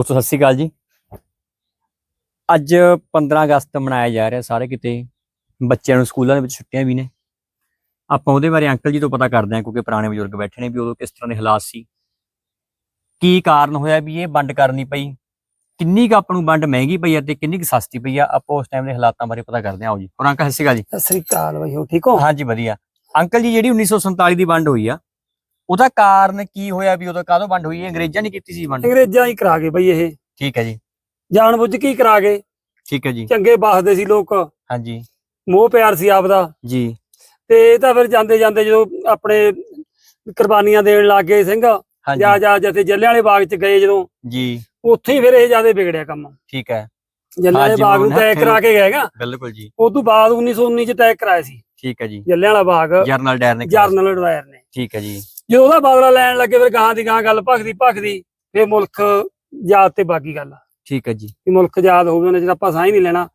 ਦੋਸਤੋ ਸਤਿ ਸ਼੍ਰੀ ਅਕਾਲ ਜੀ। ਅੱਜ 15 ਅਗਸਤ ਮਨਾਇਆ ਜਾ ਰਿਹਾ ਸਾਰੇ ਕਿਤੇ। ਬੱਚਿਆਂ ਨੂੰ ਸਕੂਲਾਂ ਦੇ ਵਿੱਚ ਛੁੱਟੀਆਂ ਵੀ ਨੇ। ਆਪਾਂ ਉਹਦੇ ਬਾਰੇ ਅੰਕਲ ਜੀ ਤੋਂ ਪਤਾ ਕਰਦੇ ਹਾਂ ਕਿਉਂਕਿ ਪੁਰਾਣੇ ਬਜ਼ੁਰਗ ਬੈਠੇ ਨੇ ਵੀ ਉਦੋਂ ਕਿਸ ਤਰ੍ਹਾਂ ਦੇ ਹਾਲਾਤ ਸੀ। ਕੀ ਕਾਰਨ ਹੋਇਆ ਵੀ ਇਹ ਵੰਡ ਕਰਨੀ ਪਈ? ਕਿੰਨੀ ਕੁ ਆਪਾਂ ਨੂੰ ਵੰਡ ਮਹਿੰਗੀ ਪਈ ਆ ਤੇ ਕਿੰਨੀ ਕੁ ਸਸਤੀ ਪਈ ਆ? ਆਪਾਂ ਉਸ ਟਾਈਮ ਦੇ ਹਾਲਾਤਾਂ ਬਾਰੇ ਪਤਾ ਕਰਦੇ ਹਾਂ। ਆਓ ਜੀ। ਹੋਰ ਅੰਕਲ ਸਤਿ ਸ਼੍ਰੀ ਅਕਾਲ ਜੀ। ਸਤਿ ਸ੍ਰੀ ਅਕਾਲ ਬਈ ਹੋ ਠੀਕ ਹੋ? ਹਾਂਜੀ ਵਧੀਆ। ਅੰਕਲ ਜੀ ਜਿਹੜੀ 1947 ਦੀ ਵੰਡ ਹੋਈ ਆ ਉਹਦਾ ਕਾਰਨ ਕੀ ਹੋਇਆ ਵੀ ਉਦੋਂ ਕਾਹਦੋਂ ਵੰਡ ਹੋਈ? ਅੰਗਰੇਜ਼ਾਂ ਨੇ ਕੀਤੀ ਸੀ ਵੰਡ। ਅੰਗਰੇਜ਼ਾਂ ਹੀ ਕਰਾ ਗਏ ਬਈ ਇਹ। ਠੀਕ ਹੈ ਜੀ। ਜਾਣ ਬੁੱਝ ਕੇ ਹੀ ਕਰਾ ਗਏ। ਠੀਕ ਹੈ ਜੀ। ਚੰਗੇ ਬਾਸਦੇ ਸੀ ਲੋਕ। ਹਾਂਜੀ। ਮੋਹ ਪਿਆਰ ਸੀ ਆਪਦਾ। ਜੀ। ਤੇ ਇਹ ਤਾਂ ਫਿਰ ਜਾਂਦੇ ਜਾਂਦੇ ਜਦੋਂ ਆਪਣੇ ਕੁਰਬਾਨੀਆਂ ਦੇਣ ਲੱਗ ਗਏ ਸਿੰਘ ਜਾ ਜਾ ਜਿੱਥੇ ਜੱਲਿਆਂ ਵਾਲੇ ਬਾਗ ਚ ਗਏ ਜਦੋਂ ਜੀ। ਉੱਥੇ ਹੀ ਫਿਰ ਇਹ ਜ਼ਿਆਦਾ ਵਿਗੜਿਆ ਕੰਮ। ਠੀਕ ਹੈ। ਜੱਲਿਆਂ ਵਾਲੇ ਬਾਗ ਨੂੰ ਇੱਥੇ- ਕਰਾ ਕੇ ਗਏਗਾ ਬਿਲਕੁਲ ਜੀ। ਉਸ ਤੋਂ ਬਾਅਦ 1919 ਚ ਤੈਅ ਕਰਾਇਆ ਸੀ। ਠੀਕ ਹੈ ਜੀ। Jallianwala Bagh general Dyer ਨੇ। ਜਰਨਲ ਡਵਾਇਰ ਨੇ। ਠੀਕ ਹੈ ਜੀ। ਜਦੋਂ ਉਹਦਾ ਬਦਲਾ ਲੈਣ ਲੱਗੇ ਫਿਰ ਗਾਂ ਦੀ ਗਾਂ ਗੱਲ ਭਖਦੀ ਭਖਦੀ ਫਿਰ ਮੁਲਕ ਜਾਤ ਤੇ ਬਾਕੀ ਗੱਲ ਠੀਕ ਹੈ ਜੀ। ਕਿ ਮੁਲਕ ਆਜ਼ਾਦ ਹੋਵੇ ਉਹਨਾਂ ਚਿਰ ਆਪਾਂ ਸਾਹ ਹੀ ਨਹੀਂ ਲੈਣਾ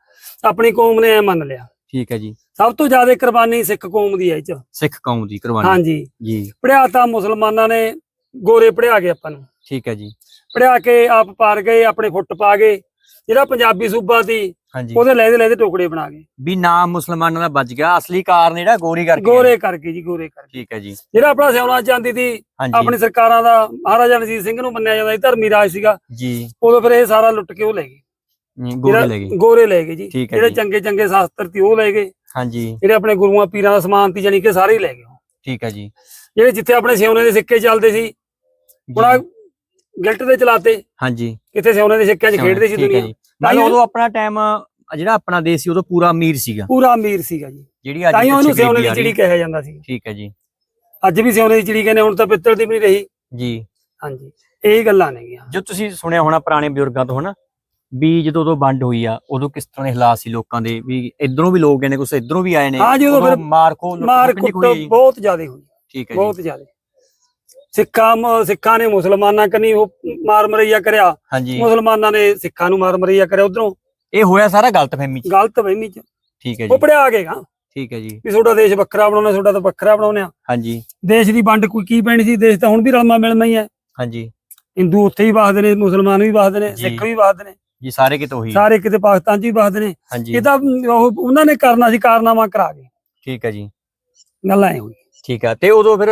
ਆਪਣੀ ਕੌਮ ਨੇ ਐ ਮੰਨ ਲਿਆ। ਠੀਕ ਹੈ ਜੀ। ਸਭ ਤੋਂ ਜ਼ਿਆਦਾ ਕੁਰਬਾਨੀ ਸਿੱਖ ਕੌਮ ਦੀ ਹੈ ਇਹ ਚ। ਸਿੱਖ ਕੌਮ ਦੀ ਕੁਰਬਾਨੀ। ਹਾਂਜੀ। ਜੀ। ਪੜਿਆ ਤਾਂ ਮੁਸਲਮਾਨਾਂ ਨੇ ਗੋਰੇ ਪੜਿਆ ਗਏ ਆਪਾਂ ਨੂੰ। ਠੀਕ ਹੈ ਜੀ। ਪੜਿਆ ਕੇ ਆਪ ਪਾਰ ਗਏ ਆਪਣੇ ਫੁੱਟ ਪਾ ਗਏ। ਜਿਹੜਾ ਪੰਜਾਬੀ ਸੂਬਾ ਸੀ ਹਾਂਜੀ। ਉਹਦੇ ਲਹਿਦੇ ਲਹਿਦੇ ਟੁਕੜੇ ਬਣਾ ਗਏ। ਵੀ ਨਾਮ ਮੁਸਲਮਾਨਾਂ ਦਾ ਬਚ ਗਿਆ ਅਸਲੀ ਕਾਰਨ ਜਿਹੜਾ ਗੋਰੀ ਕਰਕੇ ਗੋਰੇ। ਕਰਕੇ ਜੀ ਗੋਰੇ ਕਰਕੇ। ਠੀਕ ਹੈ ਜੀ। ਜਿਹੜਾ ਆਪਣਾ ਸਿਆਉਣਾ ਚਾਹੁੰਦੀ ਸੀ ਆਪਣੀ ਸਰਕਾਰਾਂ ਦਾ ਮਹਾਰਾਜਾ ਰਣਜੀਤ ਸਿੰਘ ਨੂੰ ਮੰਨਿਆ ਜਾਂਦਾ ਸੀ ਧਰਮੀ ਰਾਜ ਸੀਗਾ। ਜੀ। ਉਦੋਂ ਫਿਰ ਇਹ ਸਾਰਾ ਲੁੱਟ ਕੇ ਉਹ ਲੈ ਗਏ। ਗੋਰੀ ਲੈ ਗਈ ਗੋਰੇ ਲੈ ਗਏ ਜੀ। ਜਿਹੜੇ। ਚੰਗੇ ਚੰਗੇ ਸ਼ਾਸਤਰ ਸੀ ਉਹ ਲੈ ਗਏ। ਹਾਂਜੀ। ਜਿਹੜੇ ਆਪਣੇ ਗੁਰੂਆਂ ਪੀਰਾਂ ਦਾ ਸਮਾਨ ਸੀ ਜਾਨੀ ਕਿ ਸਾਰੇ ਹੀ ਲੈ ਗਏ। ਠੀਕ ਹੈ ਜੀ। ਜਿਹੜੇ ਜਿੱਥੇ ਆਪਣੇ ਸਿਉਨੇ ਦੇ ਸਿੱਕੇ ਚੱਲਦੇ ਸੀ ਜੀ, ਗਿਲਟ ਦੇ ਚਲਾਤੇ। ਹਾਂਜੀ। ਕਿੱਥੇ ਸਿਉਨੇ ਦੇ ਸਿੱਕਿਆਂ 'ਚ ਖੇਡਦੇ ਸੀ ਦੁਨੀਆ। ਨਾਲੇ ਉਦੋਂ ਆਪਣਾ ਟਾਈਮ ਜਿਹੜਾ ਆਪਣਾ ਦੇਸ਼ ਸੀ ਉਦੋਂ ਪੂਰਾ ਅਮੀਰ ਸੀਗਾ। ਪੂਰਾ ਅਮੀਰ ਸੀਗਾ ਜੀ। ਜਿਹੜੀ ਅੱਜ ਤਾਂ ਉਹਨੂੰ ਗਰੀਬੀ ਦੀ ਚਿੜੀ ਕਿਹਾ ਜਾਂਦਾ ਸੀ। ਠੀਕ ਹੈ ਜੀ। ਅੱਜ ਵੀ ਸਿਉਨੇ ਦੀ ਚਿੜੀ ਕਹਿੰਦੇ ਹੁਣ ਤਾਂ ਪਿੱਤਲ ਦੀ ਵੀ ਨਹੀਂ ਰਹੀ। ਜੀ। ਹਾਂਜੀ। ਇਹ ਗੱਲਾਂ ਨੇਗੀਆਂ ਜੋ ਤੁਸੀਂ ਸੁਣਿਆ ਹੋਣਾ ਪੁਰਾਣੇ ਬਜ਼ੁਰਗਾਂ ਤੋਂ ਹਨਾ? ਵੀ ਜਦੋਂ ਉਦੋਂ ਵੰਡ ਹੋਈ ਆ ਉਦੋਂ ਕਿਸ ਤਰ੍ਹਾਂ ਦੇ ਹਾਲਾਤ ਸੀ ਲੋਕਾਂ ਦੇ? ਵੀ ਇਧਰੋਂ ਵੀ ਲੋਕ ਗਏ ਨੇ ਕੁਛ ਇਧਰੋਂ ਵੀ ਆਏ ਨੇ ਹਾਂ ਜੀ, ਉਦੋਂ ਫਿਰ ਮਾਰ ਖੋ ਮਾਰ ਜੀ? ਬਹੁਤ ਜ਼ਿਆਦਾ ਹੋਈ ਠੀਕ ਹੈ ਜੀ। ਬਹੁਤ ਜ਼ਿਆਦਾ। ਸਿੱਖਾਂ ਮ- ਸਿੱਖਾਂ ਨੇ ਮੁਸਲਮਾਨਾਂ ਕਨੀ ਉਹ ਮਾਰ ਮਰਈਆ ਕਰਿਆ। ਹਾਂਜੀ। ਮੁਸਲਮਾਨਾਂ ਨੇ ਸਿੱਖਾਂ ਨੂੰ ਮਾਰ ਮਰਈਆ ਕਰਿਆ ਉਧਰੋਂ। ਇਹ ਹੋਇਆ ਸਾਰਾ ਗਲਤ ਫਹਿਮੀ ਚ? ਗਲਤ ਵਹਿਮੀ ਚ। ਠੀਕ ਹੈ ਉਹ ਜੀ। ਪੜਿਆ ਗਏਗਾ ਠੀਕ ਹੈ ਜੀ। ਵੀ ਤੁਹਾਡਾ ਦੇਸ਼ ਵੱਖਰਾ ਬਣਾਉਣਾ ਤੁਹਾਡਾ ਤਾਂ ਵੱਖਰਾ ਬਣਾਉਣਾ। ਹਾਂਜੀ। ਦੇਸ਼ ਦੀ ਵੰਡ ਕੋਈ ਕੀ ਪੈਣੀ ਸੀ? ਦੇਸ਼ ਤਾਂ ਹੁਣ ਵੀ ਰਲਮਾ ਮਿਲਣਾ ਹੀ ਹੈ। ਹਾਂਜੀ। ਹਿੰਦੂ ਉੱਥੇ ਹੀ ਵਸਦੇ ਨੇ ਮੁਸਲਮਾਨ ਵੀ ਵਸਦੇ ਨੇ ਜੀ। ਸਿੱਖ ਵੀ ਵਸਦੇ ਨੇ। ਜੀ ਸਾਰੇ ਕਿਤੇ ਉਹੀ ਸਾਰੇ ਕਿਤੇ ਪਾਕਿਸਤਾਨ 'ਚ ਵੀ ਵਸਦੇ ਨੇ। ਹਾਂਜੀ। ਇਹ ਤਾਂ ਉਹ ਉਹਨਾਂ ਨੇ ਕਰਨਾ ਸੀ ਕਾਰਨਾਮਾ ਕਰਾ ਕੇ। ਠੀਕ ਹੈ ਜੀ। ਗੱਲਾਂ ਐ ਹੋਈ ਠੀਕ ਹੈ। ਤੇ ਉਦੋਂ ਫਿਰ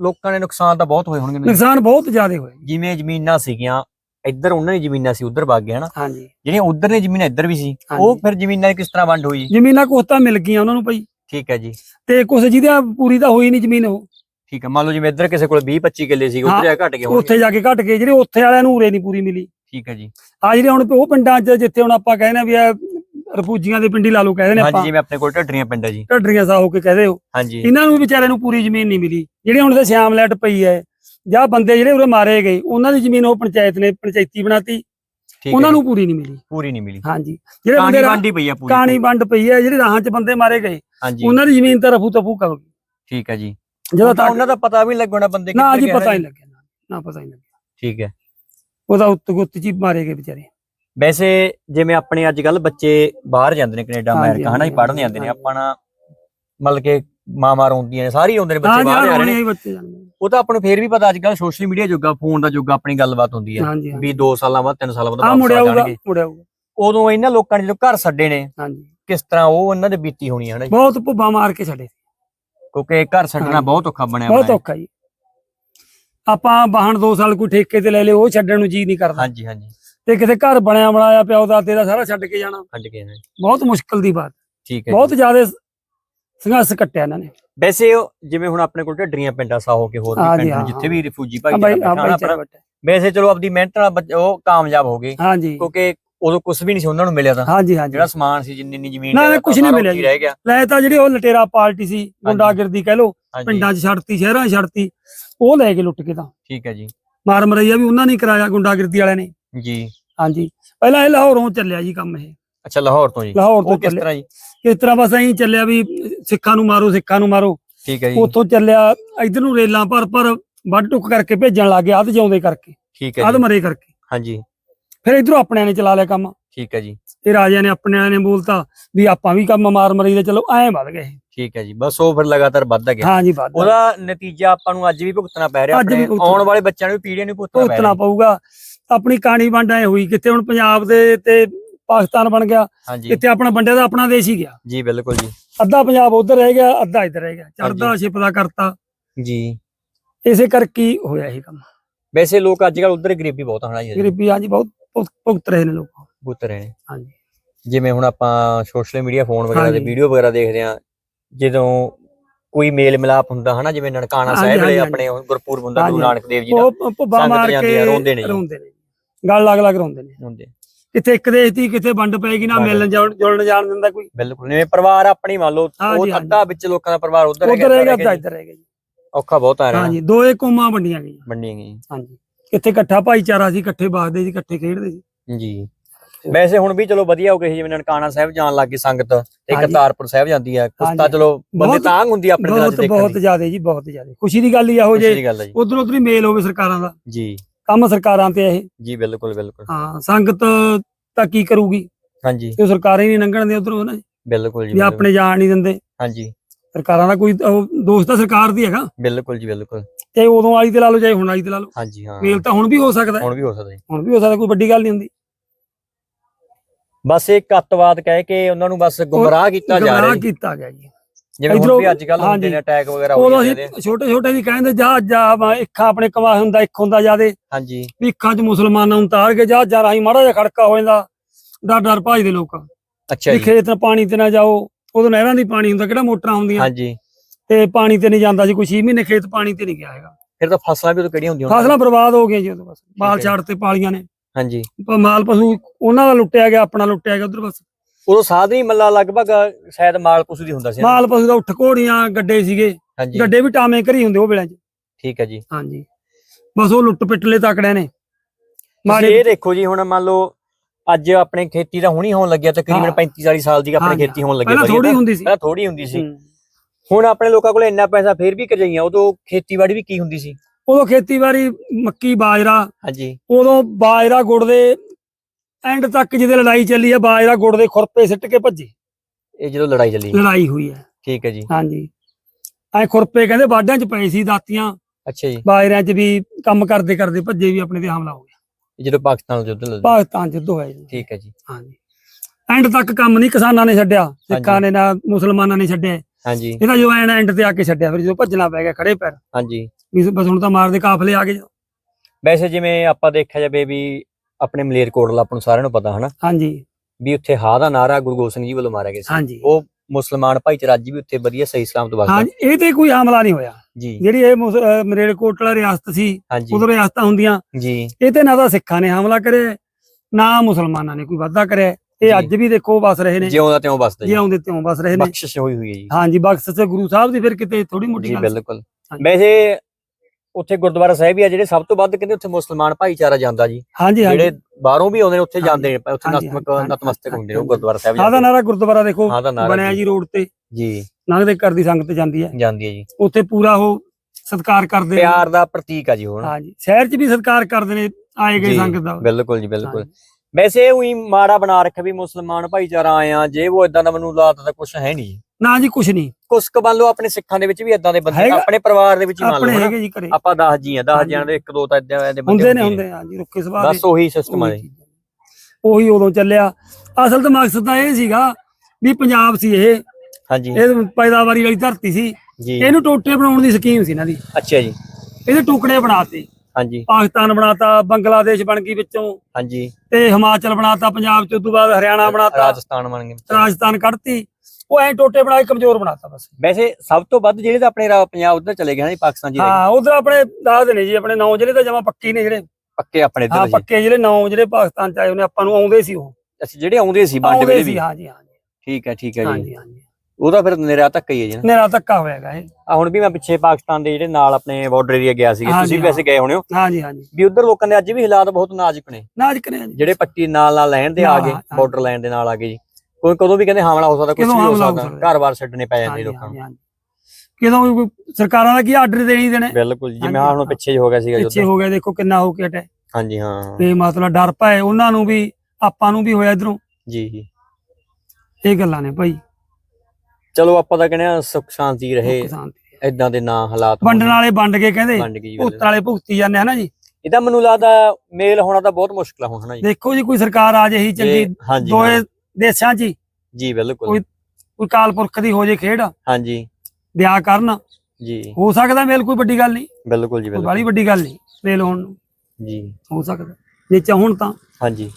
ਲੋਕਾਂ ਨੇ ਨੁਕਸਾਨ ਤਾਂ ਬਹੁਤ ਹੋਏ ਹੋਣਗੇ ਨਾ। ਨੁਕਸਾਨ ਬਹੁਤ ਜ਼ਿਆਦਾ ਹੋਏ। ਜਿਵੇਂ ਜ਼ਮੀਨਾਂ ਸੀਗੀਆਂ ਇੱਧਰ ਉਹਨਾਂ ਦੀ ਜ਼ਮੀਨਾਂ ਸੀ ਉੱਧਰ ਵਗ ਗਏ ਹਨਾ। ਹਾਂਜੀ। ਜਿਹੜੀਆਂ ਉੱਧਰ ਨੇ ਜ਼ਮੀਨਾਂ ਇੱਧਰ ਵੀ ਸੀ ਉਹ ਹਾਂਜੀ। ਫਿਰ ਜ਼ਮੀਨਾਂ ਦੀ ਕਿਸ ਤਰ੍ਹਾਂ ਵੰਡ ਹੋਈ? ਜ਼ਮੀਨਾਂ ਕੁਛ ਤਾਂ ਮਿਲ ਗਈਆਂ ਉਹਨਾਂ ਨੂੰ ਭਾਈ। ਠੀਕ ਹੈ ਜੀ। ਤੇ ਕੁਛ ਜਿਹਦੇ ਪੂਰੀ ਤਾਂ ਹੋਈ ਨਹੀਂ ਜ਼ਮੀਨ ਉਹ। ਠੀਕ ਹੈ ਮੰਨ ਲਓ ਜਿਵੇਂ ਇੱਧਰ ਕਿਸੇ ਕੋਲ 20 25 ਕਿੱਲੇ ਸੀ ਉੱਧਰ ਜਾ ਘਟ ਗਏ ਹੋਣਗੇ। ਉੱਥੇ ਜਾ ਕੇ ਘਟ ਗਏ ਜਿਹੜੇ ਉੱਥੇ ਵਾਲਿਆਂ ਨੂੰ ਉਰੇ ਨਹੀਂ ਪੂਰੀ ਮਿਲੀ। ਠੀਕ ਹੈ ਜੀ। ਆ ਜਿਹੜੇ ਹੁਣ ਉਹ ਪਿੰਡਾਂ 'ਚ ਜਿੱਥੇ ਹੁਣ ਆਪਾਂ ਕਹਿੰਦੇ ਆ ਵੀ ਆ ਰਫੂਜੀਆਂ ਦੇ ਪਿੰਡੀ ਲਾ ਲਓ ਕਹਿੰਦੇ ਨੇ ਹਾਂਜੀ ਜਿਵੇਂ ਆਪਣੇ ਕੋਲ ਢੱਡਰੀਆਂ ਪਿੰਡ ਹੈ ਜੀ। ਢੱਡਰੀਆਂ ਸਾਹ ਹੋ ਕੇ ਕਹਦੇ ਹੋ ਹਾਂਜੀ। ਇਹਨਾਂ ਨੂੰ ਵੀ ਵਿਚਾਰਿਆਂ ਨੂੰ ਪੂਰੀ ਜ਼ਮੀਨ ਨਹੀਂ ਮਿਲੀ। ਜਿਹੜੇ ਹੁਣ ਤੇ ਸ਼ਾਮ ਲੈਟ ਪਈ ਹੈ ਜਾਂ ਬੰਦੇ ਜਿਹੜੇ ਉਰੇ ਮਾਰੇ ਗਏ ਉਹਨਾਂ ਦੀ ਜ਼ਮੀਨ ਉਹ ਪੰਚਾਇਤ ਨੇ ਪੰਚਾਇਤੀ ਬਣਾਤੀ। ਉਹਨਾਂ ਹੈ ਨੂੰ ਪੂਰੀ ਨਹੀਂ ਮਿਲੀ। ਜੀ, ਪੂਰੀ ਨਹੀਂ ਮਿਲੀ। ਹਾਂਜੀ। ਜਿਹੜੇ ਕਾਣੀ ਬੰਦੇ ਵੰਡੀ ਪਈ ਆ ਪੂਰੀ। ਕਾਣੀ ਵੰਡ ਪਈ ਹੈ ਜਿਹੜੇ ਰਾਹਾਂ 'ਚ ਬੰਦੇ ਮਾਰੇ ਗਏ ਉਹਨਾਂ ਦੀ ਜ਼ਮੀਨ ਤਾਂ ਰਫੂ ਤਫੂ ਕਰ। ਗਈ ਠੀਕ ਹੈ ਜੀ। ਜਦੋਂ ਤਾਂ ਤੱਕ ਉਹਨਾਂ ਦਾ ਪਤਾ ਵੀ ਨੀ ਲੱਗਣਾ ਬੰਦੇ ਨਾ ਕਿੱਧਰ ਜੀ ਗਏ ਪਤਾ ਨਾ ਹੀ ਨਹੀਂ ਲੱਗਿਆ ਨਾ- ਨਾ ਪਤਾ ਹੀ ਨਹੀਂ ਲੱਗਿਆ। ਠੀਕ ਹੈ। ਉਹਦਾ ਉੱਤ ਗੁੱਤ ਜੀ ਮਾਰੇ ਗਏ ਵਿਚਾਰੇ। ਵੈਸੇ ਜਿਵੇਂ ਆਪਣੇ ਅੱਜ ਕੱਲ ਬੱਚੇ ਬਾਹਰ ਜਾਂਦੇ ਨੇ ਕੈਨੇਡਾ ਅਮਰੀਕਾ ਹਨਾ ਹਾਂਜੀ, ਪੜ੍ਹਨ ਜਾਂਦੇ ਨੇ। ਹਾਂਜੀ। ਆਪਣਾ ਮਤਲਬ ਕਿ ਮਾਂ ਰੋਂਦੀਆਂ ਨੇ ਸਾਰੀ ਆਉਂਦੇ ਨੇ ਬੱਚੇ ਹਾਂ ਬਾਹਰ ਰਹੇ ਜੀ ਨੇ। ਹੀ ਉਹ ਤਾਂ ਆਪਾਂ ਨੂੰ ਫੇਰ ਵੀ ਪਤਾ ਅੱਜ ਕੱਲ ਸੋਸ਼ਲ ਮੀਡੀਆ ਜੁਗਾ ਫੋਨ ਦਾ ਜੁਗਾ ਆਪਣੀ ਗੱਲਬਾਤ ਹੁੰਦੀ ਹੈ ਵੀ 2 ਸਾਲਾਂ ਬਾਅਦ 3 ਸਾਲਾਂ ਬਾਅਦ ਆ ਵਾਪਸ ਆ ਜਾਣਗੇ। ਉਦੋਂ ਇਹਨਾਂ ਲੋਕਾਂ ਨੇ ਜਦੋਂ ਘਰ ਛੱਡੇ ਨੇ ਹਾਂਜੀ। ਕਿਸ ਤਰ੍ਹਾਂ ਉਹ ਉਹਨਾਂ ਦੇ ਬੀਤੀ ਹੋਣੀ ਹੈ ਨਾ ਬਹੁਤ ਭੁੱਬਾ ਮਾਰ ਕੇ ਛੱਡੇ। ਕਿਉਂਕਿ ਘਰ ਛੱਡਣਾ। ਬਹੁਤ ਔਖਾ ਬਣਿਆ ਬਹੁਤ। ਔਖਾ ਜੀ। ਆਪਾਂ ਵਾਹਣ 2 ਸਾਲ ਕੋਈ ਠੇਕੇ ਤੇ ਲੈ ਲੇ ਉਹ ਛੱਡਣ ਨੂੰ ਜੀ ਨਹੀਂ ਕਰਦਾ। ਹਾਂਜੀ ਹਾਂਜੀ। ਤੇ ਕਿਤੇ ਘਰ ਬਣਿਆ ਬਣਾਇਆ ਪਿਆ ਉਹਦਾ ਤੇਰਾ ਸਾਰਾ ਛੱਡ ਕੇ ਜਾਣਾ। ਛੱਡ ਕੇ ਆਏ। ਬਹੁਤ ਮੁਸ਼ਕਲ ਦੀ ਬਾਤ। ਠੀਕ ਹੈ ਬਹੁਤ। ਜ਼ਿਆਦਾ ਸੰਘਰਸ਼ ਕੱਟਿਆ ਇਹਨਾਂ ਨੇ। ਵੈਸੇ ਉਹ ਜਿਵੇਂ ਹੁਣ ਆਪਣੇ ਕੋਲ ਢੱਡਰੀਆਂ ਪਿੰਡਾਂ ਸਾਹੋ ਕੇ ਹੋਰ ਵੀ ਪਿੰਡ ਜਿੱਥੇ ਵੀ ਰਿਫਿਊਜੀ ਭਾਈ ਹਾਂ ਬਾਈ ਹਾਂ ਬੈਠਾ ਬਾਈ ਆਪਣਾ ਚੱਲ ਵੈਸੇ ਚਲੋ ਆਪਦੀ ਮਿਹਨਤ ਨਾਲ ਉਹ ਕਾਮਯਾਬ ਹੋ ਗਏ। ਕਿਉਂਕਿ ਉਦੋਂ ਕੁਝ ਵੀ ਨਹੀਂ ਸੀ ਉਹਨਾਂ ਨੂੰ ਮਿਲਿਆ ਤਾਂ। ਹਾਂਜੀ ਹਾਂਜੀ। ਜਿਹੜਾ ਸਮਾਨ ਸੀ ਜਿੰਨੀ ਨੀ ਜ਼ਮੀਨ ਨਾ, ਨਾ, ਜਾਇਦਾਦ ਕੁਛ ਨੀ ਸਾਰਾ ਮਿਲਿਆ ਲੈ ਤਾਂ ਜਿਹੜੀ ਉਹ ਲਟੇਰਾ ਪਾਰਟੀ ਸੀ ਗੁੰਡਾਗਰਦੀ ਕਹਿ ਲੋ ਪਿੰਡਾਂ 'ਚ ਛੱਡਤੀ ਸ਼ਹਿਰਾਂ 'ਚ ਛੱਡਤੀ ਉਹ ਲੈ ਕੇ ਲੁੱਟ ਕੇ ਤਾਂ। ਠੀਕ ਹੈ ਜੀ। ਮਾਰ ਮਰਈਆ ਵੀ ਉਹਨਾਂ ਨੇ ਕਰਾਇਆ ਗੁੰਡਾਗਰਦੀ ਵਾਲਿਆਂ ਨੇ। ਜੀ। ਹਾਂਜੀ। ਪਹਿਲਾਂ ਇਹ ਲਾਹੌਰੋਂ ਚੱਲਿਆ ਜੀ ਕੰਮ ਇਹ। ਅੱਛਾ ਲਾਹੌਰ ਤੋਂ ਜੀ। ਲਾਹੌਰ ਤੋਂ ਕਿਸ ਤਰ੍ਹਾਂ ਜੀ? ਇਸ ਤਰ੍ਹਾਂ ਬਸ ਐਂ ਚੱਲਿਆ ਵੀ ਸਿੱਖਾਂ ਨੂੰ ਮਾਰੋ ਸਿੱਖਾਂ ਨੂੰ ਮਾਰੋ। ਠੀਕ ਹੈ ਜੀ। ਉੱਥੋਂ ਚੱਲਿਆ ਇਧਰ ਨੂੰ ਰੇਲਾਂ ਭਰ ਭਰ ਵੱਢ ਟੁੱਕ ਕਰਕੇ ਭੇਜਣ ਲੱਗ ਗਿਆ ਅੱਧ ਜਿਉਂਦੇ ਕਰਕੇ। ਠੀਕ ਹੈ ਅੱਧ ਮਰੇ ਕਰਕੇ। ਹਾਂਜੀ। ਫਿਰ ਇਧਰੋਂ ਆਪਣਿਆਂ ਨੇ ਚਲਾ ਲਿਆ ਕੰਮ। ਠੀਕ ਹੈ ਜੀ। ਇਹ ਰਾਜਿਆਂ ਨੇ ਆਪਣਿਆਂ ਨੇ ਬੋਲਤਾ ਵੀ ਆਪਾਂ ਵੀ ਕੰਮ ਮਾਰ ਮਰੀ ਦੇ ਚਲੋ ਐਂ ਵੱਧ ਗਏ। ਠੀਕ ਹੈ ਜੀ। ਬਸ ਉਹ ਫਿਰ ਲਗਾਤਾਰ ਵੱਧਦਾ ਗਿਆ ਹਾਂ ਜੀ ਵੱਧ ਉਹਦਾ ਨਤੀਜਾ ਆਪਾਂ ਨੂੰ ਅੱਜ ਵੀ ਭੁਗਤਣਾ ਪੈ ਰਿਹਾ ਆਪਣੇ। ਆਉਣ ਵਾਲੇ ਬੱਚਿਆਂ ਨੂੰ ਵੀ ਪੀੜ੍ਹੀਆਂ ਨੂੰ ਭੁਗਤਣਾ ਪੈ ਭੁਗਤਣਾ ਪਊਗਾ। ਆਪਣੀ ਕਹਾਣੀ ਵੰਡ ਐ ਹੋਈ ਕਿਤੇ ਹੁਣ ਪੰਜਾਬ ਦੇ ਤੇ ਪਾਕਿਸਤਾਨ ਬਣ ਗਿਆ ਹਾਂਜੀ। ਕਿਤੇ ਆਪਣਾ ਵੰਡਿਆ ਦਾ ਆਪਣਾ ਦੇਸ਼ ਹੀ ਗਿਆ। ਜੀ ਬਿਲਕੁਲ ਜੀ। ਅੱਧਾ ਪੰਜਾਬ ਉਧਰ ਰਹਿ ਗਿਆ ਅੱਧਾ ਇੱਧਰ ਰਹਿ ਗਿਆ ਚੜਦਾ ਛਿਪਦਾ ਕਰਤਾ। ਜੀ। ਇਸੇ ਕਰਕੇ ਹੋਇਆ ਇਹ ਕੰਮ। ਵੈਸੇ ਲੋਕ ਅੱਜ ਕੱਲ ਉਧਰ ਗਰੀਬੀ ਬਹੁਤ ਹਨਾ ਜੀ ਗਰੀਬੀ ਹਾਂਜੀ ਬਹੁਤ ਭੁਗ- ਭੁਗਤ ਰਹੇ ਨੇ ਲੋਕ। ਬੁੱਤ ਰਹੇ ਨੇ। ਹਾਂਜੀ। ਜਿਵੇਂ ਹੁਣ ਆਪਾਂ ਸੋਸ਼ਲ ਮੀਡੀਆ ਫੋਨ ਵਗੈਰਾ ਦੇ ਹਾਂਜੀ। ਵੀਡੀਓ ਵਗੈਰਾ ਦੇਖਦੇ ਆ ਜਦੋਂ ਕੋਈ ਮੇਲ ਮਿਲਾਪ ਹੁੰਦਾ ਹਨਾ ਜਿਵੇਂ ਨਨਕਾਣਾ ਸਾਹਿਬ ਵੇਲੇ ਆਪਣੇ ਗੁਰਪੁਰਬ ਹੁੰਦਾ ਗੁਰੂ। ਨਾਨਕ ਦੇਵ ਜੀ ਦਾ ਉਹ ਭੁੱਬਾ ਮਾਰ ਕੇ ਰੋਂਦੇ ਨੇ। ਰੋਂਦੇ ਨੇ ਗੱਲ ਲੱਗ ਲੱਗ ਰੋਂਦੇ ਨੇ। ਹੁੰਦੇ ਕਿਤੇ ਇੱਕ ਦੇਸ਼ ਦੀ ਕਿਤੇ ਵੰਡ ਪਏਗੀ ਨਾ। ਮਿਲਣ ਜਾਣ ਜੁਲਣ ਜਾਣ ਦਿੰਦਾ ਕੋਈ। ਬਿਲਕੁਲ ਜਿਵੇਂ ਪਰਿਵਾਰ ਆਪਣੀ ਮੰਨ ਲਓ ਹਾਂਜੀ, ਉਹ ਹਾਂਜੀ। ਅੱਧਾ ਵਿੱਚ ਲੋਕਾਂ ਦਾ ਪਰਿਵਾਰ ਉਧਰ ਉਧਰ ਰਹਿ ਗਿਆ ਜੀ। ਅੱਧਾ ਇੱਧਰ ਰਹਿ ਗਿਆ ਜੀ। ਔਖਾ ਬਹੁਤ ਆ ਰਿਹਾ। ਹਾਂਜੀ ਦੋਏ ਕੌਮਾਂ ਵੰਡੀਆਂ ਗਈਆਂ। ਮੰਡੀਆਂ ਗਈਆਂ। ਹਾਂਜੀ ਕਿੱਥੇ ਇਕੱਠਾ ਭਾਈਚਾਰਾ ਸੀ ਇਕੱਠੇ ਬਾਗਦੇ ਸੀ ਇਕੱਠੇ ਖੇਡਦੇ ਸੀ। ਜੀ। ਵੈਸੇ ਹੁਣ ਵੀ ਚਲੋ ਵਧੀਆ ਹੋ ਗਏ ਜਿਵੇਂ ਨਨਕਾਣਾ ਸਾਹਿਬ ਜਾਣ ਲੱਗੀ ਸੰਗਤ ਤੇ ਹਾਂਜੀ। ਕਰਤਾਰਪੁਰ ਸਾਹਿਬ ਜਾਂਦੀ ਆ ਕੁਛ ਤਾਂ ਹਾਂਜੀ। ਚਲੋ ਬੰਦੇ ਬਹੁਤ- ਤਾਂ ਹੁੰਦੀ ਆ ਆਪਣੇ ਦਿਲਾਂ 'ਚ ਬਹੁਤ ਦੇਖਣ ਬਹੁਤ ਦੀ ਜ਼ਿਆਦਾ ਜੀ ਬਹੁਤ ਜ਼ਿਆਦਾ। ਖੁਸ਼ੀ ਦੀ ਗੱਲ ਹੀ ਇਹੋ ਖੁਸ਼ੀ ਜੇ ਦੀ ਗੱਲ ਹੈ ਜੀ। ਉਧਰ ਉਧਰ ਹੀ ਮੇਲ ਹੋਵੇ ਸਰਕਾਰਾਂ ਦਾ। ਜੀ। ਕੰਮ ਸਰਕਾਰਾਂ ਤੇ ਇਹ। ਜੀ ਬਿਲਕੁਲ ਬਿਲਕੁਲ। ਹਾਂ ਸੰਗਤ ਤਾਂ ਕੀ ਕਰੂਗੀ? ਹਾਂਜੀ। ਤੇ ਸਰਕਾਰਾਂ ਹੀ ਨਹੀਂ ਲੰਘਣ ਦੇ ਉਧਰ ਉਹਨਾਂ ਬਿਲਕੁਲ ਜੀ ਵੀ। ਆਪਣੇ ਜਾਣ ਨਹੀਂ ਦਿੰਦੇ। ਹਾਂਜੀ। ਸਰਕਾਰਾਂ ਦਾ ਕੋਈ ਦੋਸਤ ਤਾਂ ਸਰਕਾਰ ਦੀ ਹੈਗਾ। ਬਿਲਕੁਲ ਜੀ ਬਿਲਕੁਲ। ਚਾਹੇ ਉਦੋਂ ਵਾਲੀ ਤੇ ਲਾ ਲਓ ਚਾਹੇ ਹੁਣ ਵਾਲੀ ਤੇ ਲਾ ਲਓ। ਹਾਂਜੀ ਹਾਂ। ਮੇਲ ਤਾਂ ਹੁਣ ਵੀ ਹੋ ਸਕਦਾ ਹੈ। ਹੁਣ ਵੀ ਹੋ ਸਕਦਾ ਜੀ। ਹੁਣ ਵੀ ਹੋ ਸਕਦਾ ਕੋਈ ਵੱਡੀ ਗੱਲ ਨਹੀਂ ਹੁੰਦੀ। ਬਸ ਇੱਕ ਅੱਤਵਾਦ ਕਹਿ ਕੇ ਉਹਨਾਂ ਨੂੰ ਬਸ ਗੁੰਮਰਾਹ ਕੀਤਾ ਜਾ ਰਿਹਾ ਗੁੰਮਰਾਹ ਜੀ। ਕੀਤਾ ਗਿਆ ਜੀ। ਜਿਵੇਂ ਹੁਣ ਵੀ ਅੱਜ ਕੱਲ ਹੁੰਦੇ। ਨੇ ਅਟੈਕ ਵਗੈਰਾ ਹੋ ਜਾਂਦੇ ਨੇ। ਛੋਟੇ ਛੋਟੇ ਵੀ ਕਹਿੰਦੇ ਜਾ ਜਾ ਇੱਖਾਂ ਆਪਣੇ ਕਮਾ ਹੁੰਦਾ ਇੱਕ ਹੁੰਦਾ ਜਿਆਦੇ। ਹਾਂਜੀ। ਵੀ ਇੱਖਾਂ 'ਚ ਮੁਸਲਮਾਨਾਂ ਨੂੰ ਤਾਰ ਕੇ ਜਾ ਜਾ ਰਾਹੀਂ ਮਾੜਾ ਜਿਹਾ ਖੜਕਾ ਹੋ ਜਾਂਦਾ। ਡਰ ਡਰ ਭਜਦੇ ਲੋਕ। ਅੱਛਾ ਜੀ। ਖੇਤ ਨਾਲ ਪਾਣੀ ਤੇ ਨਾ ਜਾਓ। ਉਦੋਂ ਨਹਿਰਾਂ ਦੀ ਪਾਣੀ ਹੁੰਦਾ ਕਿਹੜਾ ਮੋਟਰਾਂ ਹੁੰਦੀਆਂ। ਹਾਂਜੀ। ਤੇ ਪਾਣੀ ਤੇ ਨਹੀਂ ਜਾਂਦਾ ਸੀ ਕੋਈ 6 ਮਹੀਨੇ ਖੇਤ ਪਾਣੀ ਤੇ ਨਹੀਂ ਗਿਆ ਹੈਗਾ। ਫਿਰ ਤਾਂ ਫਸਲਾਂ ਵੀ ਉਦੋਂ ਕਿਹੜੀਆਂ ਹੁੰਦੀਆਂ? ਫਸਲਾਂ ਬਰਬਾਦ ਹੋ ਗਈਆਂ ਜੀ ਉਦੋਂ ਬਸ। ਮਾਲ। ਛੱਡ ਤੇ ਪਾਲੀਆਂ ਨੇ। ਹਾਂਜੀ। ਮਾਲ ਪਸ਼ੂ ਉਹਨਾਂ ਦਾ ਲੁੱਟਿਆ ਗਿਆ ਆਪਣਾ ਲੁੱਟਿਆ ਗਿਆ ਉਧਰ ਬਸ। ਉਦੋਂ ਸਾਧ ਹੀ ਮੱਲਾ ਲਗਭਗ ਸ਼ਾਇਦ ਮਾਲ ਪਸ਼ੂ ਦੀ ਹੁੰਦਾ ਸੀ? ਮਾਲ ਪਸ਼ੂ ਦਾ ਉੱਠ ਘੋੜੀਆਂ ਗੱਡੇ ਸੀਗੇ। ਹਾਂਜੀ। ਗੱਡੇ ਵੀ ਟਾਵੇਂ ਘਰੀ ਹੁੰਦੇ ਉਹ ਵੇਲੇ 'ਚ। ਠੀਕ ਹੈ ਜੀ। ਹਾਂਜੀ। ਬਸ ਉਹ ਲੁੱਟ ਪਿੱਟਲੇ ਤਕੜਿਆਂ ਨੇ। ਮਾੜੇ ਇਹ ਦੇਖੋ ਜੀ ਹੁਣ ਮੰਨ ਲਓ ਅੱਜ ਆਪਣੇ ਖੇਤੀ ਤਾਂ ਹੁਣੀ ਹੋਣ ਲੱਗਿਆ ਤਕਰੀਬਨ ਹਾਂ। 35 40 ਸਾਲ ਦੀ ਆਪਣੀ ਖੇਤੀ ਹੋਣ ਲੱਗੀ ਪਹਿਲਾਂ ਥੋੜੀ। ਹੁੰਦੀ ਸੀ। ਪਹਿਲਾਂ ਥੋੜੀ ਹੁੰਦੀ ਸੀ। ਹੁਣ ਆਪਣੇ ਲੋਕਾਂ ਕੋਲ ਇੰਨਾ ਪੈਸਾ ਫੇਰ ਵੀ ਕਰਜਾਈਆਂ ਉਦੋਂ ਖੇਤੀਬਾੜੀ ਵੀ ਕੀ ਹੁੰਦੀ ਸੀ? ਉਦੋਂ ਖੇਤੀਬਾੜੀ ਮੱਕੀ ਬਾਜਰਾ। ਹਾਂਜੀ। ਉਦੋਂ ਬਾਜਰਾ ਗੁੜ ਦੇ ਐਂਡ ਤੱਕ ਜਿਹਦੇ ਲੜਾਈ ਚੱਲੀ ਆ ਬਾਜਰਾ ਗੁੜ ਦੇ ਖੁਰਪੇ ਸਿੱਟ ਕੇ ਭੱਜੇ। ਇਹ ਜਦੋਂ ਲੜਾਈ ਚੱਲੀ ਲੜਾਈ ਹੋਈ ਹੈ ਠੀਕ ਹੈ ਜੀ। ਹਾਂਜੀ। ਐ ਖੁਰਪੇ ਕਹਿੰਦੇ ਬਾਡਾਂ 'ਚ ਪਏ ਸੀ ਦਾਤੀਆਂ। ਅੱਛਾ ਜੀ। ਬਾਜਰਿਆਂ 'ਚ ਵੀ ਕੰਮ ਕਰਦੇ ਕਰਦੇ ਭੱਜੇ ਵੀ ਆਪਣੇ ਤੇ ਹਮਲਾ ਹੋ ਗਿਆ। ਜਦੋਂ ਪਾਕਿਸਤਾਨ ਯੁੱਧ ਲੜਦਾ? ਪਾਕਿਸਤਾਨ 'ਚ ਹੋਇਆ ਜੀ। ਠੀਕ ਹੈ ਜੀ। ਹਾਂਜੀ। ਐਂਡ ਤੱਕ ਕੰਮ ਨਹੀਂ ਕਿਸਾਨਾਂ ਨੇ ਛੱਡਿਆ। ਸਿੱਖਾਂ ਨੇ ਨਾ ਮੁਸਲਮਾਨਾਂ ਨੇ ਛੱਡਿਆ। ਹਾਂਜੀ। ਇਹਦਾ ਜੋ ਐਂਡ ਐਂਡ ਤੇ ਆ ਕੇ ਛੱਡਿਆ ਫਿਰ ਜਦੋਂ ਭੱਜਣਾ ਪੈ ਗਿਆ ਖੜੇ ਪੈਰ। ਹਾਂਜੀ। ਬਸ ਹੁਣ ਤਾਂ ਮਾਰਦੇ ਕਾਫਲੇ ਆ ਗਏ। ਵੈਸੇ ਜਿਵੇਂ ਆਪਾਂ ਦੇਖਿਆ ਜਾਵੇ ਵੀ ਆਪਣੇ ਮਲੇਰਕੋਟਲਾ ਆਪਾਂ ਨੂੰ ਸਾਰਿਆਂ ਨੂੰ ਪਤਾ ਹਨਾ? ਹਾਂਜੀ। ਵੀ ਉੱਥੇ ਹਾਂ ਦਾ ਨਾਰਾ ਗੁਰੂ ਗੋਬਿੰਦ ਸਿੰਘ ਜੀ ਵੱਲੋਂ ਮਾਰਿਆ ਗਿਆ ਸੀ। ਹਾਂਜੀ। ਉਹ ਮੁਸਲਮਾਨ ਭਾਈਚਾਰਾ ਅੱਜ ਵੀ ਉੱਥੇ ਵਧੀਆ ਸਹੀ ਸਲਾਮਤ ਵਸਦਾ। ਹਾਂਜੀ ਇਹ ਤੇ ਕੋਈ ਹਮਲਾ ਨਹੀਂ ਹੋਇਆ। ਜੀ। ਜਿਹੜੀ ਇਹ ਮੁਸ- ਅਹ ਰਿਆਸਤ ਸੀ ਹਾਂਜੀ। ਉਦੋਂ ਰਿਆਸਤਾਂ ਹੁੰਦੀਆਂ। ਜੀ। ਇਹ ਤੇ ਨਾ ਤਾਂ ਸਿੱਖਾਂ ਨੇ ਹਮਲਾ ਕਰਿਆ ਨਾ ਮੁਸਲਮਾਨਾਂ ਨੇ ਕੋਈ ਵਾਅਦਾ ਕਰਿਆ। ਇਹ। ਅੱਜ ਵੀ ਦੇਖੋ ਬਸ ਰਹੇ ਨੇ। ਜਿਉਂ ਦਾ ਤਿਉਂ ਵਸਦਾ ਜੀ। ਜਿਉਂਦੇ ਤਿਉਂ ਬਸ ਰਹੇ ਨੇ। ਬਖਸ਼ਿਸ਼ ਹੋਈ ਹੋਈ ਹੈ ਜੀ। ਹਾਂਜੀ ਬਖਸ਼ ਤੇ ਗੁਰੂ ਸਾਹਿਬ ਦੀ ਫਿਰ ਕਿਤੇ ਥੋੜੀ ਮੋਟੀ ਜੀ ਗੱਲ। ਬਿਲਕੁਲ। ਹਾਂਜੀ। ਵੈਸੇ ਉੱਥੇ ਗੁਰਦੁਆਰਾ ਸਾਹਿਬ ਵੀ ਆ ਜਿਹੜੇ ਸਭ ਤੋਂ ਵੱਧ ਕਹਿੰਦੇ ਉੱਥੇ ਮੁਸਲਮਾਨ ਭਾਈਚਾਰਾ ਜਾਂਦਾ ਜੀ। ਹਾਂਜੀ ਹਾਂਜੀ। ਜਿਹੜੇ ਬਾਹਰੋਂ ਵੀ ਆਉਂਦੇ ਨੇ ਉੱਥੇ ਜਾਂਦੇ ਨੇ ਉੱਥੇ ਨਤਮਕ ਨਤਮਸਤਕ ਹੁੰਦੇ ਨੇ ਉਹ ਗੁਰਦੁਆਰਾ ਸਾਹਿਬ ਹਾਂ ਦਾ ਜਾਂਦੇ ਨਾਰਾ ਗੁਰਦੁਆਰਾ ਦੇਖੋ ਹਾਂ ਦਾ ਬਣਿਆ ਜੀ ਰੋਡ ਤੇ। ਜੀ। ਲੰਘਦੇ ਕਰਦੀ ਸੰਗਤ ਜਾਂਦੀ ਹੈ। ਜਾਂਦੀ ਹੈ ਜੀ। ਉੱਥੇ ਪੂਰਾ ਉਹ ਸਤਿਕਾਰ ਕਰਦੇ ਪਿਆਰ ਦਾ ਪ੍ਰਤੀਕ ਆ ਜੀ ਹੁਣ ਹਾਂਜੀ ਸ਼ਹਿਰ 'ਚ ਵੀ ਸਤਿਕਾਰ ਕਰਦੇ ਨੇ ਆਏ ਗਏ ਸੰਗਤ ਦਾ। ਬਿਲਕੁਲ ਜੀ ਬਿਲਕੁਲ। ਵੈਸੇ ਉਹੀ ਮਾੜਾ ਬਣਾ ਰੱਖਿਆ ਵੀ ਮੁਸਲਮਾਨ ਭਾਈਚਾਰਾ ਆਇਆ ਜੇ ਉਹ ਇਦਾਂ ਦਾ ਮੈਨੂੰ ਲਾਤ ਤਾਂ ਕੁਝ ਹੈ ਨਹੀਂ। ਨਾ ਜੀ ਕੁਛ ਨਹੀਂ। ਕੁਛ ਕੁ ਮੰਨ ਲਓ ਆਪਣੇ ਸਿੱਖਾਂ ਦੇ ਵਿੱਚ ਵੀ ਇਦਾਂ ਦੇ ਬੰਦੇ ਹੈਗਾ। ਆਪਣੇ ਪਰਿਵਾਰ ਦੇ ਵਿੱਚ ਹੀ ਮੰਨ ਲਓ ਹਨਾ। ਹੈਗੇ ਜੀ ਘਰੇ। ਆਪਾਂ 10 ਜੀ ਆ 10 ਹਾਂਜੀ। ਜਣਾਂ ਦੇ ਇੱਕ ਦੋ ਤਾਂ ਇਦਾਂ ਦੇ ਬੰਦੇ ਹੁੰਦੇ ਨੇ ਹੁੰਦੇ ਹਾਂਜੀ ਰੁੱਖੇ ਸੁਭਾਅ ਦੇ। ਬਸ ਉਹੀ ਸਿਸਟਮ ਆ ਉਹੀ ਜੀ। ਚੀਜ਼। ਉਹੀ ਉਦੋਂ ਚੱਲਿਆ। ਅਸਲ ਤਾਂ ਮਕਸਦ ਤਾਂ ਇਹ ਸੀਗਾ ਵੀ ਪੰਜਾਬ ਸੀ ਇਹ। ਹਾਂਜੀ। ਇਹ ਪੈਦਾਵਾਰੀ ਵਾਲੀ ਧਰਤੀ ਸੀ। ਜੀ। ਇਹਨੂੰ ਟੋਟੇ ਬਣਾਉਣ ਦੀ ਸਕੀਮ ਸੀ ਇਹਨਾਂ ਦੀ ਅੱਛਾ ਜੀ। ਇਹਦੇ ਟੁਕੜੇ ਬਣਾਤੇ। ਹਾਂਜੀ। ਪਾਕਿਸਤਾਨ ਬਣਾਤਾ ਬੰਗਲਾਦੇਸ਼ ਬਣ ਗਈ ਵਿੱਚੋਂ। ਹਾਂਜੀ। ਤੇ ਹਿਮਾਚਲ ਬਣਾਤਾ ਪੰਜਾਬ ਚ ਉਦੋਂ ਬਾਅਦ ਹਰਿਆਣਾ ਬਣਾਤਾ। ਰਾਜਸਥਾਨ ਬਣ ਗਏ। ਰਾਜਸਥਾਨ ਕੱਢਤੀ। ਉਹ ਐ ਟੋਟੇ ਬਣਾ ਕੇ ਕਮਜ਼ੋਰ ਬਣਾਤਾ ਬਸ। ਵੈਸੇ ਸਭ ਤੋਂ ਵੱਧ ਜਿਹੜੇ ਤਾਂ ਆਪਣੇ ਰਾ- ਪੰਜਾਬ ਉਧਰ ਚਲੇ ਗਏ ਜੀ ਪਾਕਿਸਤਾਨ ਜੀ। ਹਾਂ ਉਧਰ ਆਪਣੇ ਦੱਸਦੇ ਨੇ ਜੀ ਆਪਣੇ ਨੌ ਜ਼ਿਲ੍ਹੇ ਤਾਂ ਜਮਾ ਪੱਕੀ ਨੇ ਜਿਹੜੇ। ਪੱਕੇ ਆਪਣੇ ਹਾਂ ਇੱਧਰ ਜੀ। ਪੱਕੇ ਜਿਹੜੇ ਨੌ ਜਿਹੜੇ ਪਾਕਿਸਤਾਨ ਚ ਆਏ ਉਹਨੇ ਆਪਾਂ ਨੂੰ ਆਉਂਦੇ ਸੀ ਉਹ। ਅੱਛਾ ਜਿਹੜੇ ਆਉਂਦੇ ਸੀ ਵੰਡ ਵੇਲੇ ਵੀ? ਹਾਂ ਜੀ ਹਾਂ ਜੀ। ਠੀਕ ਹੈ ਠੀਕ ਹੈ ਜੀ। ਹਾਂਜੀ ਹਾਂਜੀ। ਉਹਦਾ ਫਿਰ ਨਿਰਾ ਧੱਕਾ ਹੀ ਹੈ ਜੀ ਨਾ। ਮੇਰਾ ਧੱਕਾ ਹੋਇਆਗਾ ਇਹ। ਆ ਹੁਣ ਵੀ ਮੈਂ ਪਿੱਛੇ ਪਾਕਿਸਤਾਨ ਦੇ ਜਿਹੜੇ ਨਾਲ ਆਪਣੇ ਬਾਰਡਰ ਏਰੀਆ ਗਿਆ ਸੀ ਤੁਸੀਂ ਵੀ ਵੈਸੇ ਗਏ ਹੋਣੇ ਹੋ। ਹਾਂਜੀ ਹਾਂਜੀ। ਵੀ ਉਧਰ ਲੋਕਾਂ ਦੇ ਅੱਜ ਵੀ ਹਾਲਾਤ ਬਹੁਤ ਨਾਜ਼ੁਕ ਨੇ। ਨਾਜ ਕਰਿਆ ਜੀ ਜਿਹੜੇ ਪੱਟੀ ਨਾਲ ਨਾਲ ਲੈਣ ਦੇ ਆ ਗਏ ਹਾਂ। ਬਾਰਡਰ ਲਾਈਨ ਦੇ ਨਾਲ ਆ ਗਏ ਜੀ। ਕੋਈ ਕਦੋਂ ਵੀ ਕਹਿੰਦੇ ਹਮਲਾ ਹੋ ਸਕਦਾ ਕੁਝ ਵੀ ਹੋ ਸਕਦਾ। ਘਰ-ਬਾਰ ਛੱਡਣੇ ਪੈ ਜਾਂਦੇ ਲੋਕਾਂ ਨੂੰ। ਕਿਦੋਂ ਕੋਈ ਸਰਕਾਰਾਂ ਦਾ ਕੀ ਆਰਡਰ ਦੇਣੀ ਦੇਣੇ? ਬਿਲਕੁਲ ਜੀ ਜਿਵੇਂ ਆਹ ਹੁਣ ਪਿੱਛੇ ਹੋ ਗਿਆ ਸੀਗਾ ਪਿੱਛੇ ਯੁੱਧ ਹੋ ਗਿਆ ਦੇਖੋ ਕਿੰਨਾ ਹੋ ਕੇ ਹਟਿਆ ਹਾਂਜੀ ਹਾਂ। ਤੇ ਮਤਲਬ ਡਰ ਪਾਏ ਉਹਨਾਂ ਨੂੰ ਵੀ ਆਪਾਂ ਨੂੰ ਵੀ ਹੋਇਆ ਇਧਰੋਂ। ਜੀ ਜੀ। ਇਹ ਗੱਲਾਂ ਨੇ ਭਾਈ। ਚਲੋ ਆਪਾਂ ਤਾਂ ਕਹਿੰਦੇ ਆ ਸੁਖ ਸ਼ਾਂਤੀ ਰਹੇ। ਇਦਾਂ ਦੇ ਨਾ ਹਾਲਾਤ। ਵੰਡਣ ਵਾਲੇ ਵੰਡ ਕੇ ਕਹਿੰਦੇ ਭੁਗਤਣ ਵਾਲੇ ਭੁਗਤੀ ਜਾਂਦੇ ਹਨਾ ਜੀ? ਇਹਦਾ ਮੈਨੂੰ ਲੱਗਦਾ ਮੇਲ ਹੋਣਾ ਤਾਂ ਬਹੁਤ ਮੁਸ਼ਕਲ ਆ ਹੁਣ ਹਨਾ ਜੀ? ਦੇਖੋ ਜੀ ਕੋਈ ਸਰਕਾਰ ਆ ਜੇ ਹੀ ਚੰਗੀ ਦੋਏ ਦੇਸ਼ਾਂ 'ਚ ਹੀ ਜੀ ਬਿਲਕੁਲ। ਕੋਈ- ਕੋਈ ਕਾਲਪੁਰਖ ਦੀ ਹੋ ਜੇ ਖੇਡ। ਹਾਂਜੀ। ਦਿਆ ਕਰਨ। ਜੀ। ਹੋ ਸਕਦਾ ਮੇਲ ਕੋਈ ਵੱਡੀ ਗੱਲ ਨਹੀਂ। ਬਿਲਕੁਲ ਜੀ ਕੋਈ ਬਾਲੀ ਬਿਲਕੁਲ ਵੱਡੀ ਗੱਲ ਨਹੀਂ। ਮੇਲ ਹੋਣ ਨੂੰ। ਜੀ। ਹੋ ਸਕਦਾ। ਜੇ ਚਾਹੁਣ ਤਾਂ। ਹਾਂਜੀ।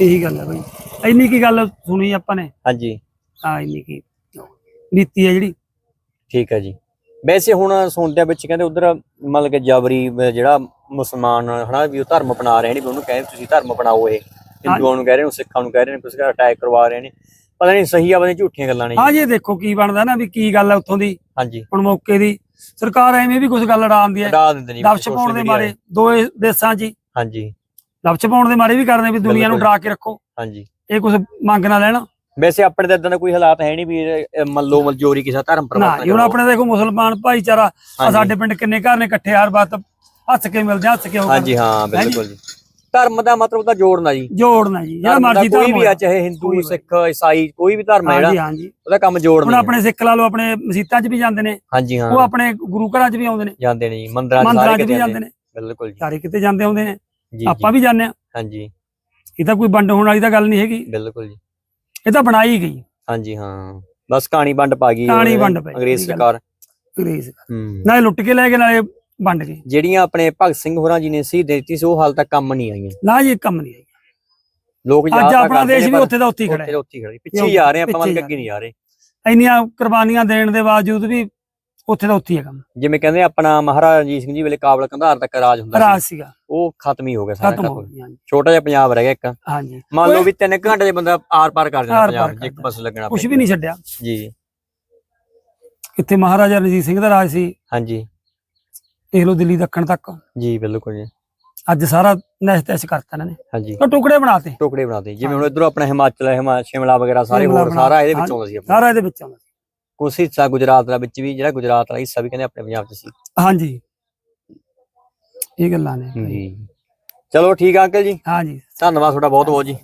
ਇਹੀ ਗੱਲ ਹੈ ਬਈ। ਇੰਨੀ ਕੀ ਗੱਲ ਸੁਣੀ ਆਪਾਂ ਨੇ? ਹਾਂਜੀ। ਹਾਂ ਇੰਨੀ ਕੀ। ਨੀਤੀ ਹੈ ਜਿਹੜੀ। ਠੀਕ ਹੈ ਜੀ। ਵੈਸੇ ਹੁਣ ਸੁਣਦਿਆਂ ਵਿੱਚ ਕਹਿੰਦੇ ਉਧਰ ਮਤਲਬ ਕਿ ਜਬਰੀ ਅਹ ਜਿਹੜਾ ਮੁਸਲਮਾਨ ਹਨਾ ਵੀ ਉਹ ਧਰਮ ਅਪਣਾ ਰਹੇ ਨੇ ਵੀ ਉਹਨੂੰ ਕਹਿੰਦੇ ਤੁਸੀਂ ਧਰਮ ਅਪਣਾਓ ਇਹ। ਹਿੰਦੂਆਂ ਨੂੰ ਕਹਿ ਰਹੇ ਨੇ ਸਿੱਖਾਂ ਨੂੰ ਕਹਿ ਰਹੇ ਨੇ ਕੁਝ ਅਟੈਕ ਕਰਵਾ ਰਹੇ ਨੇ। ਪਤਾ ਨਹੀਂ ਸਹੀ ਆ ਪਤਾ ਨਹੀਂ ਝੂਠੀਆਂ ਗੱਲਾਂ ਨੇ। ਹਾਂ ਜੀ ਦੇਖੋ ਕੀ ਬਣਦਾ ਨਾ ਵੀ ਕੀ ਗੱਲ ਹੈ ਉੱਥੋਂ ਦੀ ਹਾਂਜੀ। ਹੁਣ ਮੌਕੇ ਦੀ। ਸਰਕਾਰ ਐਵੇਂ ਵੀ ਕੁਝ ਗੱਲ ਅੜਾਉਂਦੀ ਹੈ। ਉਡਾ ਦਿੰਦੇ ਨੇ ਲਫ਼ਜ਼ ਪਾਉਣ ਦੇ ਮਾਰੇ ਦੋਏ ਦੇਸ਼ਾਂ 'ਚ ਹਾਂਜੀ। ਲਫ਼ਜ਼ ਪਾਉਣ ਦੇ ਮਾਰੇ ਵੀ ਕਰਦੇ ਵੀ ਦੁਨੀਆ ਨੂੰ। ਡਰਾ ਕੇ ਰੱਖੋ। ਹਾਂਜੀ। ਇਹ ਕੁਝ ਮੰਗ ਨਾ ਲੈਣਾ। ਵੈਸੇ ਆਪਣੇ ਤਾਂ ਇਦਾਂ ਦਾ ਕੋਈ ਹਾਲਾਤ ਹੈ ਨਹੀਂ ਵੀ ਮੱਲੋ ਮਲਜੋਰੀ ਕਿਸੇ ਧਰਮ ਨਾ ਪਰਿਵਰਤਨ ਜੀ ਹੁਣ। ਆਪਣੇ ਦੇਖੋ ਮੁਸਲਮਾਨ ਭਾਈਚਾਰਾ ਸਾਡੇ ਪਿੰਡ ਕਿੰਨੇ ਘਰ ਨੇ ਇਕੱਠੇ ਹਰ ਬਾਤ ਹੱਸ ਕੇ ਮਿਲਦੇ ਹੱਸ ਕੇ ਹਾਂਜੀ ਹਾਂ ਬਿਲਕੁਲ ਜੀ। ਧਰਮ ਦਾ ਮਤਲਬ ਤਾਂ ਜੋੜਨਾ ਜੀ। ਜੋੜਨਾ ਜੀ ਜਿਹੜਾ ਧਰਮ ਮਰਜ਼ੀ ਕੋਈ ਧਰਮ ਵੀ ਆ ਚਾਹੇ ਹਿੰਦੂ ਕੋਈ। ਸਿੱਖ ਈਸਾਈ ਕੋਈ ਵੀ ਧਰਮ ਹੈ ਜਿਹੜਾ ਉਹਦਾ ਕੰਮ ਹੁਣ ਜੋੜਨਾ ਆਪਣੇ ਸਿੱਖ ਲਾ ਲਓ ਆਪਣੇ ਮਸਜਿਦਾਂ 'ਚ ਵੀ ਜਾਂਦੇ ਨੇ। ਹਾਂਜੀ ਹਾਂ। ਉਹ ਆਪਣੇ ਗੁਰੂ ਘਰਾਂ 'ਚ ਵੀ ਆਉਂਦੇ ਨੇ। ਜਾਂਦੇ ਨੇ ਜੀ ਮੰਦਰਾਂ 'ਚ ਮੰਦਰਾਂ ਸਾਰੇ 'ਚ ਵੀ ਜਾਂਦੇ ਨੇ। ਬਿਲਕੁਲ ਜੀ। ਸਾਰੇ ਕਿਤੇ ਜਾਂਦੇ ਆਉਂਦੇ ਨੇ। ਜੀ ਆਪਾਂ ਵੀ ਜਾਂਦੇ ਆ ਹਾਂਜੀ। ਇਹ ਤਾਂ ਕੋਈ ਵੰਡ ਹੋਣ ਵਾਲੀ ਤਾਂ ਗੱਲ ਨਹੀਂ ਹੈਗੀ। ਬਿਲਕੁਲ ਜੀ। ਇਹ ਤਾਂ ਬਣਾਈ ਗਈ। ਹਾਂਜੀ ਹਾਂ। ਬਸ ਕਹਾਣੀ ਵੰਡ ਪਾ ਗਈ ਕਹਾਣੀ ਵੰਡ ਪੈ ਗਈ, ਅੰਗਰੇਜ਼। ਸਰਕਾਰ। ਅੰਗਰੇਜ਼ ਨਾਲੇ ਲੁੱਟ ਕੇ ਲੈ ਗਏ ਨਾਲੇ ਵੰਡ ਗਏ। ਜਿਹੜੀਆਂ ਆਪਣੇ ਭਗਤ ਸਿੰਘ ਹੋਰਾਂ ਜੀ ਨੇ ਸੀ ਦਿੱਤੀ ਸੀ ਉਹ ਹਾਲ ਤੱਕ ਕੰਮ ਨਹੀਂ ਆਈਆਂ। ਨਾ ਜੀ ਕੰਮ ਨਹੀਂ ਆਈ ਲੋਕ ਯਾਦ ਅੱਜ ਆਪਣਾ ਦੇਸ਼ ਵੀ ਉੱਥੇ ਦਾ ਉੱਥੇ ਖੜਾ ਹੈ। ਉੱਥੇ ਖੜਾ। ਪਿੱਛੇ ਹੀ ਆ ਰਹੇ ਆਪਾਂ ਕਿ ਅੱਗੇ ਨਹੀਂ ਆ ਰਹੇ। ਇੰਨੀਆਂ ਕੁਰਬਾਨੀਆਂ ਦੇਣ ਦੇ ਬਾਵਜੂਦ ਵੀ ਉੱਥੇ ਦਾ ਉੱਥੇ ਹੀ ਕੰਮ। ਜਿਵੇਂ ਕਹਿੰਦੇ ਆਪਣਾ ਮਹਾਰਾਜਾ ਰਣਜੀਤ ਸਿੰਘ ਜੀ ਵੇਲੇ ਕਾਬਲ ਕੰਧਾਰ ਤੱਕ ਰਾਜ ਹੁੰਦਾ ਰਾਜ ਸੀਗਾ। ਉਹ ਖਤਮ ਹੀ ਹੋ ਗਿਆ ਸਾਰਾ ਖਤਮ ਛੋਟਾ ਜਿਹਾ ਪੰਜਾਬ ਰਹਿ ਗਿਆ ਇੱਕ। ਹਾਂਜੀ। ਮੰਨ ਲਓ ਵੀ 3 ਘੰਟੇ ਦੇ ਬੰਦਾ ਆਰ ਪਾਰ ਕਰ ਜਾਂਦਾ ਪੰਜਾਬ ਇੱਕ ਬਸ ਲੱਗਣਾ ਕੁਝ ਵੀ ਨਹੀਂ ਛੱਡਿਆ। ਜੀ। ਕਿੱਥੇ ਮਹਾਰਾਜਾ ਰਣਜੀਤ ਸਿੰਘ ਦਾ ਰਾਜ ਸੀ। ਹਾਂਜੀ। ਦੇਖ ਲਓ ਦਿੱਲੀ ਦੱਖਣ ਤੱਕ। ਜੀ ਬਿਲਕੁਲ ਜੀ। ਅੱਜ ਸਾਰਾ ਨੈਸ਼ ਤੈਸ਼ ਕਰਤਾ ਇਹਨਾਂ ਨੇ। ਹਾਂਜੀ। ਉਹ ਟੁਕੜੇ ਬਣਾਤੇ ਟੁਕੜੇ ਬਣਾਤੇ ਜਿਵੇਂ ਹੁਣ ਇਧਰੋਂ ਆਪਣਾ ਹਿਮਾਚਲ ਹਿਮਾ ਸ਼ਿਮਲਾ ਵਗੈਰਾ ਸਾਰੇ ਹੋਰ ਸਾਰਾ ਇਹਦੇ ਵਿੱਚ ਹਾਂ। ਆਉਂਦਾ ਸੀ ਆਪਣਾ। ਸਾਰਾ ਇਹਦੇ ਵਿੱਚ ਆਉਂਦਾ ਕੁਛ ਹਿੱਸਾ ਗੁਜਰਾਤ ਦਾ ਵਿੱਚ ਵੀ ਜਿਹੜਾ ਗੁਜਰਾਤ ਵਾਲਾ ਹਿੱਸਾ ਵੀ ਕਹਿੰਦੇ ਆਪਣੇ ਪੰਜਾਬ 'ਚ ਸੀ। ਹਾਂਜੀ। ਇਹ ਗੱਲਾਂ ਨੇ। ਜੀ। ਚਲੋ ਠੀਕ ਆ ਅੰਕਲ ਜੀ। ਹਾਂਜੀ। ਧੰਨਵਾਦ ਤੁਹਾਡਾ ਬਹੁਤ ਬਹੁਤ ਜੀ।